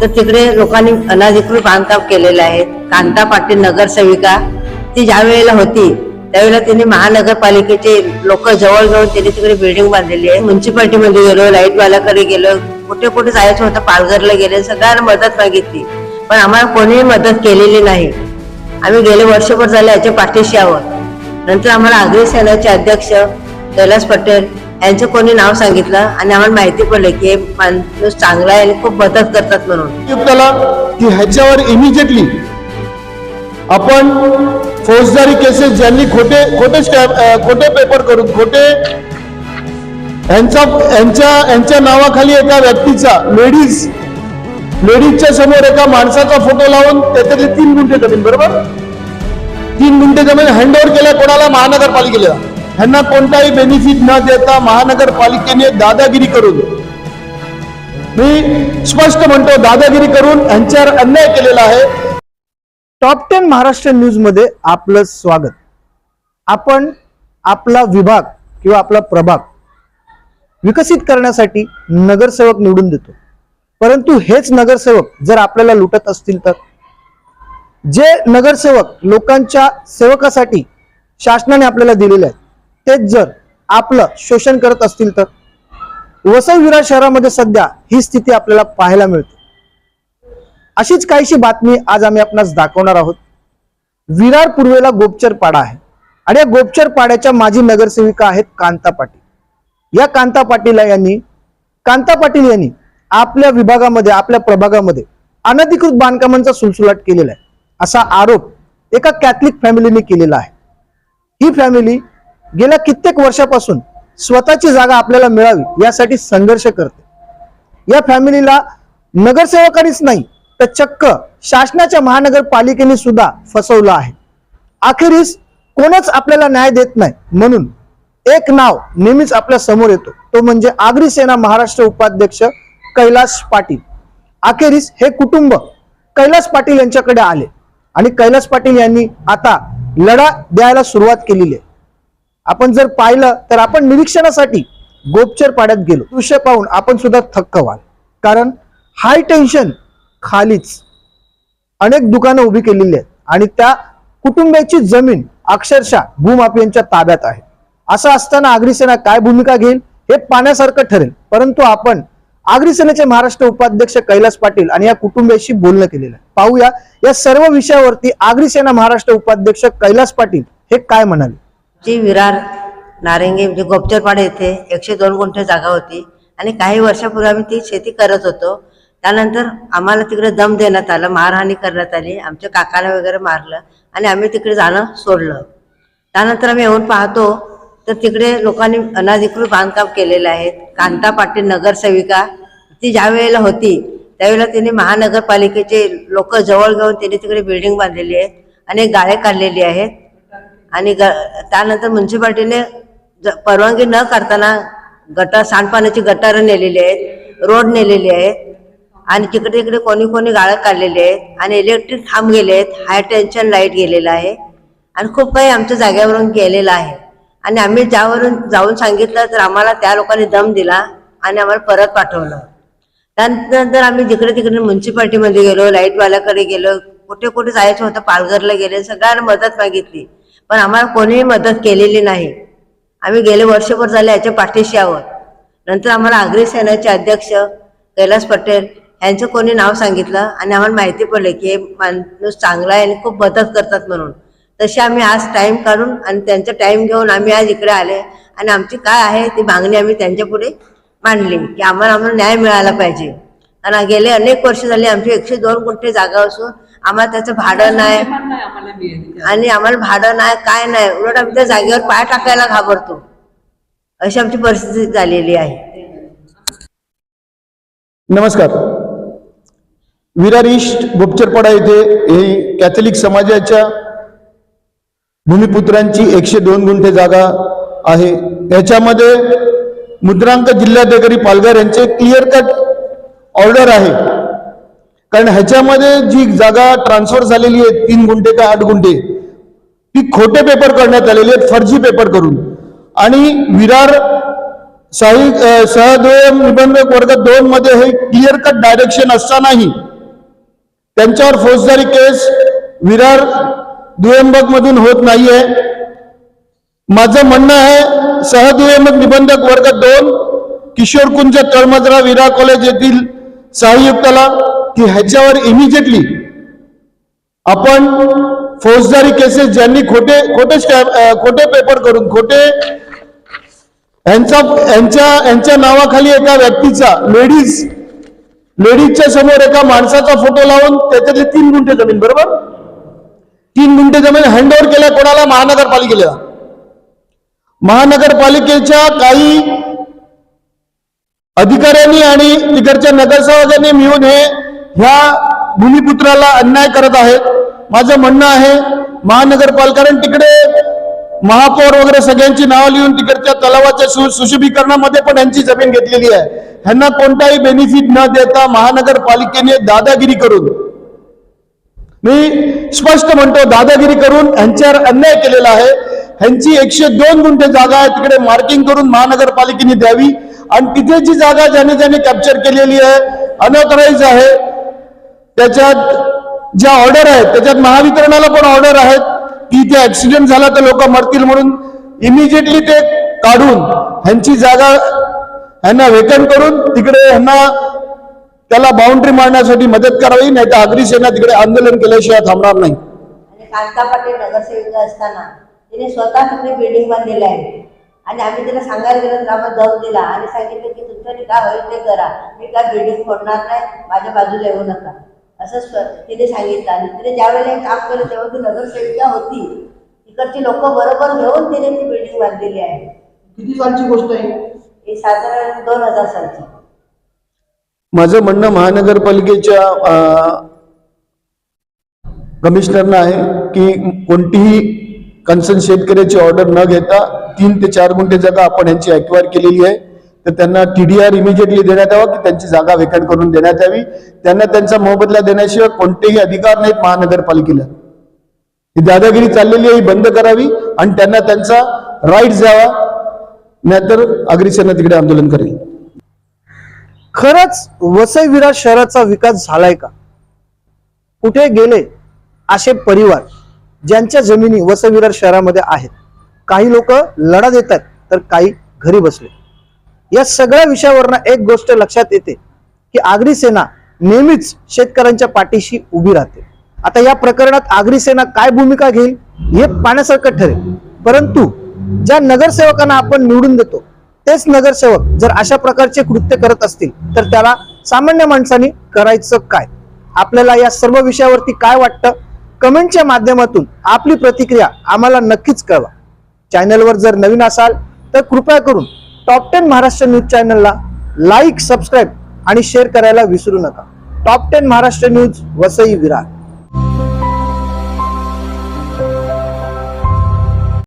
तर तिकडे लोकांनी अनाधिकृत बांधकाम केलेलं आहे. कांता पाटील नगरसेविका ती ज्या वेळेला होती त्यावेळेला तिने महानगरपालिकेचे लोक जवळ घेऊन तिने तिकडे बिल्डिंग बांधलेली आहे. म्युन्सिपाल्टी मध्ये गेलो लाईटवाल्याकडे गेलो कुठे कुठे जायचं होतं पालघरला गेले सगळ्यांना मदत मागितली. पण आम्हाला कोणीही मदत केलेली नाही. आम्ही गेले वर्षभर झाले याच्या पाठीशी आहोत. नंतर आम्हाला आगरी अध्यक्ष कैलास पटेल यांचं कोणी नाव सांगितलं आणि आम्हाला माहिती पडलं की हे माणूस चांगला आहे आणि खूप मदत करतात म्हणून. की ह्याच्यावर इमिजिएटली आपण फौजदारी केसेस ज्यांनी खोटे खोटे खोटे पेपर करून खोटे यांचा यांच्या यांच्या नावाखाली एका व्यक्तीचा लेडीज लेडीजच्या समोर एका माणसाचा फोटो लावून त्याच्यातले तीन गुंठे जमीन बरोबर? तीन गुंठे जमीन हँडओव्हर केल्या कोणाला? महानगरपालिकेला. ह्यांना कोणताही बेनिफिट न देता महानगरपालिकेने दादागिरी करून मी स्पष्ट म्हणतो दादागिरी करून यांच्यावर अन्याय केलेला आहे. टॉप टेन महाराष्ट्र न्यूजमध्ये आपलं स्वागत. आपण आपला विभाग किंवा आपला प्रभाग विकसित करण्यासाठी नगरसेवक निवडून देतो. परंतु हेच नगरसेवक जर आपल्याला लुटत असतील तर? जे नगरसेवक लोकांच्या सेवकासाठी शासनाने आपल्याला दिलेले आहेत तेच जर आपलं शोषण करत असतील तर? वसई विरार शहरामध्ये सध्या ही स्थिती आपल्याला पाहायला मिळते. अशीच काहीशी बातमी आज आम्ही आपणास दाखवणार आहोत. विरार पूर्वेला गोपचर पाडा आहे आणि या गोपचर पाड्याच्या माजी नगरसेविका आहेत कांता पाटील. या कांता पाटील यांनी कांता पाटील यांनी आपल्या विभागामध्ये आपल्या प्रभागामध्ये अनधिकृत बांधकामांचा सुलसुलाट केलेला आहे. असा आरोप एका कॅथलिक फॅमिलीने केलेला आहे. ही फॅमिली गेल्या कित्येक वर्षापासून स्वतःची जागा आपल्याला मिळावी यासाठी संघर्ष करते. या फॅमिलीला नगरसेवकांनीच नाही तर चक्क शासनाच्या महानगरपालिकेने सुद्धा फसवलं आहे. अखेरीस कोणच आपल्याला न्याय देत नाही म्हणून एक नाव नेहमीच आपल्यासमोर येतो. तो म्हणजे आगरी सेना महाराष्ट्र उपाध्यक्ष कैलास पाटील. अखेरीस हे कुटुंब कैलास पाटील यांच्याकडे आले आणि कैलास पाटील यांनी आता लढा द्यायला सुरुवात केलेली आहे. आपण जर पाहिलं तर आपण निरीक्षणासाठी गोपचर पाड्यात गेलो. दृश्य पाहून आपण सुद्धा थक्क व्हाल. कारण हाय टेन्शन खालीच अनेक दुकानं उभी केलेली आहेत आणि त्या कुटुंबाची जमीन अक्षरशः भूमाफियांच्या ताब्यात आहे. असं असताना अग्रिसेना काय भूमिका घेईल हे पाण्यासारखं ठरेल. परंतु आपण अग्रिसेनेचे महाराष्ट्र उपाध्यक्ष कैलास पाटील आणि या कुटुंबियाशी बोलणं केलेलं आहे. पाहूया या सर्व विषयावरती अग्रिसेना महाराष्ट्र उपाध्यक्ष कैलास पाटील हे काय म्हणाले? जी विरार नारंगी म्हणजे गोपचरपाडे येथे एकशे दोन गुंठे जागा होती. आणि काही वर्षापूर्वी आम्ही ती शेती करत होतो. त्यानंतर आम्हाला तिकडे दम देण्यात आलं मारहाणी करण्यात आली. आमच्या काकाला वगैरे मारलं आणि आम्ही तिकडे जाणं सोडलं. त्यानंतर आम्ही येऊन पाहतो तर तिकडे लोकांनी अनाधिकृत बांधकाम केलेलं आहे. कांता पाटील नगरसेविका ती ज्या वेळेला होती त्यावेळेला तिने महानगरपालिकेचे लोक जवळ घेऊन तिने तिकडे बिल्डिंग बांधलेली आहे. आणि गाळे काढलेली आहेत. आणि ग त्यानंतर म्युन्सिपाल्टीने परवानगी न करताना गटार सांडपाण्याची गटारं नेलेली आहेत रोड नेलेली आहेत आणि तिकडे तिकडे कोणी कोणी गाळं काढलेली आहेत आणि इलेक्ट्रिक खांब गेले आहेत हाय टेन्शन लाइट गेलेलं आहे आणि खूप काही आमच्या जागेवरून गेलेलं आहे. आणि आम्ही ज्यावरून जाऊन सांगितलं तर आम्हाला त्या लोकांनी दम दिला आणि आम्हाला परत पाठवलं. त्यानंतर आम्ही जिकडे तिकडे म्युन्सिपाल्टीमध्ये गेलो लाईटवाल्याकडे गेलो कुठे कुठे जायचं होतं पालघरला गेले सगळ्यांना मदत मागितली. पण आम्हाला कोणीही मदत केलेली नाही. आम्ही गेले वर्षभर झाले याच्या पाठीशी आहोत. नंतर आम्हाला आगरी सेनेचे अध्यक्ष कैलास पटेल यांचं कोणी नाव सांगितलं आणि आम्हाला माहिती पडले की हे माणूस चांगला आहे आणि खूप मदत करतात म्हणून. तसे आम्ही आज टाईम काढून आणि त्यांचा टाईम घेऊन आम्ही आज इकडे आले आणि आमची काय आहे ती मागणी आम्ही त्यांच्या पुढे मांडली की आम्हाला आम्हाला न्याय मिळाला पाहिजे. आणि गेले अनेक वर्ष झाले आमची एकशे दोन कोटी जागा असून आम्हाला त्याचं भाडं नाही. आणि आम्हाला भाडं नाही काय नाही. उलट आम्ही त्या जागेवर पाय टाकायला घाबरतो. अशी आमची परिस्थिती झालेली आहे. नमस्कार. विरार ईस्ट गुप्चरपाडा येथे ही कॅथलिक समाजाच्या भूमिपुत्रांची एकशे दोन गुंठे जागा आहे. याच्यामध्ये मुद्रांक जिल्हाधिकारी पालघर यांचे क्लिअर कट ऑर्डर आहे. कारण ह्याच्यामध्ये जी जागा ट्रान्सफर झालेली आहे तीन गुंठे का आठ गुंठे ती खोटे पेपर करण्यात आलेली आहेत फर्जी पेपर करून. आणि विरार शाही अ, निबंधक वर्ग दोन मध्ये हे क्लिअर कट डायरेक्शन असतानाही त्यांच्यावर फौजदारी केस विरार दुयंबक मधून होत नाहीये. माझं म्हणणं आहे सहदुयंबक निबंधक वर्ग दोन किशोर कुंज तळमजरा विरार कॉलेज येथील सहाय्युक्ताला की ह्याच्यावर इमिजिएटली आपण फौजदारी केसेस ज्यांनी खोटे खोटे खोटे पेपर करून खोटे यांचा यांच्या यांच्या नावाखाली एका व्यक्तीचा लेडीज लेडीजच्या समोर एका माणसाचा फोटो लावून त्याच्यातले तीन गुंठे जमीन बरोबर? तीन गुंठे जमीन हँडओव्हर केल्या कोणाला? महानगरपालिकेला. महानगरपालिकेच्या काही अधिकाऱ्यांनी आणि तिकडच्या नगरसेवकांनी मिळून हे ह्या भूमिपुत्राला अन्याय करत आहेत. माझं म्हणणं आहे महानगरपालिकाने तिकडे महापौर वगैरे सगळ्यांची नावं लिहून तिकडच्या तलावाच्या सु सुशोभीकरणामध्ये पण यांची जमीन घेतलेली आहे. ह्यांना कोणताही बेनिफिट न देता महानगरपालिकेने दादागिरी करून मी स्पष्ट म्हणतो दादागिरी करून ह्यांच्यावर अन्याय केलेला आहे. ह्यांची एकशे दोन गुंठे जागा आहे तिकडे मार्किंग करून महानगरपालिकेने द्यावी. आणि तिथे जी जागा ज्याने ज्याने कॅप्चर केलेली आहे अनऑथराईज आहे त्याच्यात ज्या ऑर्डर आहेत त्याच्यात महावितरणाला पण ऑर्डर आहेत. की इथे ऍक्सिडेंट झाला तर लोक मरतील म्हणून इमिजिएटली ते काढून ह्यांची जागा ह्यांना वेतन करून तिकडे ह्यांना त्याला बाउंड्री मारण्यासाठी मदत करावी नाही तर आगरी सेना तिकडे आंदोलन केल्याशिवाय थांबणार नाही. आणि कांता पाटील नगरसेविका असताना तिने स्वतः तिकडे बिल्डिंग बांधलेलं आहे. आणि आम्ही तिला सांगायला गेलो तर आम्हाला जाऊन दिला. आणि सांगितलं की तुमच्या काय होईल ते करा. मी काय बिल्डिंग फोडणार नाही. माझ्या बाजूला येऊ नका. असं तिने सांगितलं. आणि तिने ज्यावेळेला हे काम केलं तेव्हा ती नगरसेविका होती. तिकडची लोक बरोबर घेऊन तिने ती बिल्डिंग बांधलेली आहे. किती सालची गोष्ट आहे? ही साधारण दोन हजार सालची. माझं म्हणणं महानगरपालिकेच्या कमिशनरना आहे की कोणतीही कन्सर्न शेतकऱ्याची ऑर्डर न घेता तीन ते चार गुंठे जागा आपण यांची अक्वायर केलेली आहे. तर त्यांना टीडीआर इमिजिएटली देण्यात यावा की त्यांची जागा वेकंट करून देण्यात यावी. त्यांना त्यांचा मोबदला देण्याशिवाय कोणतेही अधिकार नाहीत महानगरपालिकेला. ही दादागिरी चाललेली आहे ही बंद करावी आणि त्यांना त्यांचा राईट द्यावा नाहीतर अग्रिसेना तिकडे आंदोलन करेल. खरंच वसई विरार शहराचा विकास झालाय का? कुठे गेले असे परिवार ज्यांच्या जमिनी वसई विरार शहरामध्ये आहेत? काही लोक लढा देतात तर काही घरी बसले. या सगळ्या विषयावरनं एक गोष्ट लक्षात येते की आगरी सेना नेहमीच शेतकऱ्यांच्या पाठीशी उभी राहते. आता या प्रकरणात आगरी सेना काय भूमिका घेईल हे पाहण्यासारखं ठरेल. परंतु ज्या नगरसेवकांना आपण निवडून देतो तेच नगरसेवक जर अशा प्रकारचे कृत्य करत असतील तर त्याला सामान्य माणसाने करायचं काय? आपल्याला या सर्व विषयावरती काय वाटतं? कमेंटच्या माध्यमातून आपली प्रतिक्रिया आम्हाला नक्कीच कळवा. चॅनलवर जर नवीन असाल तर कृपया करून टॉप टेन महाराष्ट्र न्यूज चॅनलला लाईक सबस्क्राईब आणि शेअर करायला विसरू नका. Top ten Maharashtra news Vasai Virar